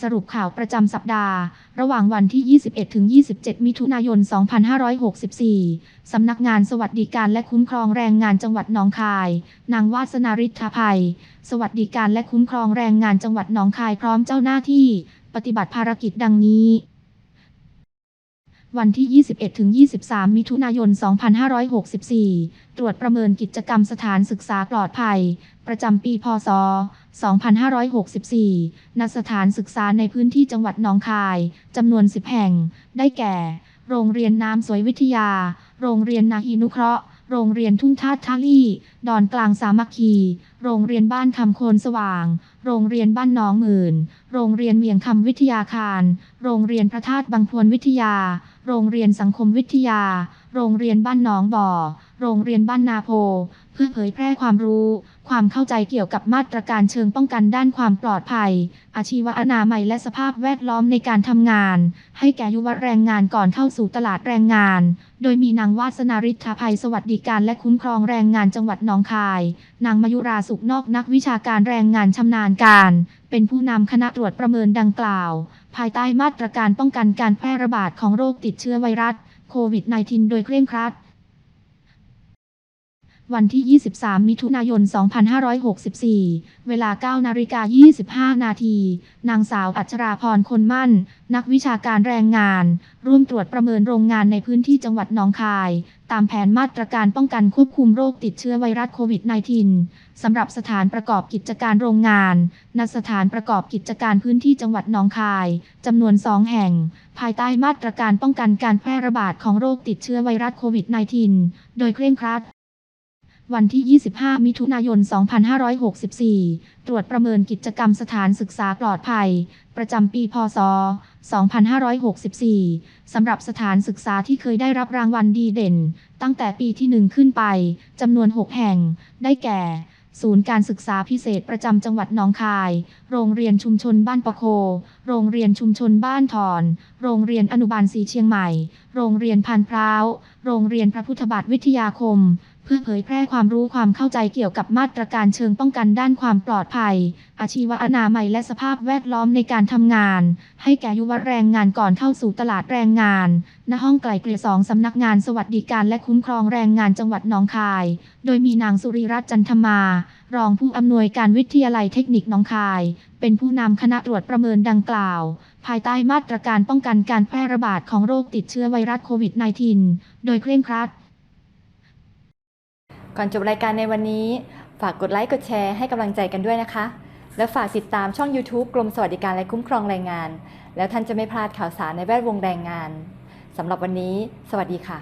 สรุปข่าวประจำสัปดาห์ ระหว่างวันที่ 21 ถึง 27 มิถุนายน 2564 สำนักงานสวัสดิการและคุ้มครองแรงงานจังหวัดหนองคาย นางวาสนาริธาภัย สวัสดิการและคุ้มครองแรงงานจังหวัดหนองคายพร้อมเจ้าหน้าที่ ปฏิบัติภารกิจดังนี้ วันที่ 21 ถึง 23 มิถุนายน 2564 ตรวจประเมินกิจกรรมสถานศึกษาปลอดภัย ประจำปี พศ 2564 ณ สถานศึกษาในพื้นที่จังหวัดหนองคาย จำนวน 10 แห่ง ได้แก่ โรงเรียนน้ำสวยวิทยา โรงเรียนนาฮีนุเคราะห์ โรงเรียนทุ่งทาทาลี่ ดอนกลางสามัคคี โรงเรียนบ้านคำโคนสว่าง โรงเรียนบ้านน้องหมื่น โรงเรียนเวียงคำวิทยาคาร โรงเรียนพระธาตุบางพวนวิทยา โรงเรียนสังคมวิทยา โรงเรียนบ้านหนองบ่อ โรงเรียนบ้านนาโพ เพื่อเผยแพร่ความรู้ ความเข้าใจเกี่ยวกับมาตรการเชิงป้องกันด้านความปลอดภัย อาชีวอนามัยและสภาพแวดล้อมในการทำงาน ให้แก่ยุวแรงงานก่อนเข้าสู่ตลาดแรงงาน โดยมีนางวาสนาริธาภัยสวัสดิการและคุ้มครองแรงงานจังหวัดหนองคาย นางมายุราสุขนอกนักวิชาการแรงงานชำนาญการ เป็นผู้นำคณะตรวจประเมินดังกล่าว ภายใต้มาตรการป้องกันการแพร่ระบาดของโรคติดเชื้อไวรัสโควิด -19 โดยเคร่งครัด วันที่ 23 มิถุนายน 2564 เวลา 9 นาฬิกา 25 นาที นางสาวอัชราพรคนมั่น นักวิชาการแรงงาน ร่วมตรวจประเมินโรงงานในพื้นที่จังหวัดหนองคาย ตามแผนมาตรการป้องกันควบคุมโรคติดเชื้อไวรัสโควิด -19 สำหรับสถานประกอบกิจการโรงงาน ณ สถานประกอบกิจการพื้นที่จังหวัดหนองคาย จำนวน 2 แห่ง ภายใต้มาตรการป้องกันการแพร่ระบาดของโรคติดเชื้อไวรัสโควิด -19 โดยเคร่งครัด วันที่ 25 มิถุนายน 2564 ตรวจประเมินกิจกรรมสถานศึกษาปลอดภัย ประจำปี พศ 2564 สำหรับสถานศึกษาที่เคยได้รับรางวัลดีเด่น ตั้งแต่ปีที่ 1 ขึ้นไป จำนวน 6 แห่ง ได้แก่ ศูนย์การศึกษาพิเศษประจำจังหวัดหนองคาย โรงเรียนชุมชนบ้านปะโค โรงเรียนชุมชนบ้านถอน โรงเรียนอนุบาลสีเชียงใหม่ โรงเรียนพันพร้าว โรงเรียนพระพุทธบาทวิทยาคม พื่อเผยแพร่ความรู้ความเข้าใจเกี่ยวกับมาตรการเชิงป้องกันด้านความปลอดภัย อาชีวอนามัยและสภาพแวดล้อมในการทำงาน ให้แก่ยุวแรงงานก่อนเข้าสู่ตลาดแรงงาน ณ ห้องไกลเกลี่ยสองสำนักงานสวัสดิการและคุ้มครองแรงงานจังหวัดหนองคาย โดยมีนางสุริรัตน์จันทมา รองผู้อำนวยการวิทยาลัยเทคนิคหนองคาย เป็นผู้นำคณะตรวจประเมินดังกล่าว ภายใต้มาตรการป้องกันการแพร่ระบาดของโรคติดเชื้อไวรัสโควิด -19 โดยเคร่งครัด ก่อนจบรายการในวันนี้ ฝากกดไลค์กดแชร์ให้กำลังใจกันด้วยนะคะ และฝากติดตามช่อง YouTube กรมสวัสดิการและคุ้มครองแรงงาน แล้วท่านจะไม่พลาดข่าวสารในแวดวงแรงงานสำหรับวันนี้ สวัสดีค่ะ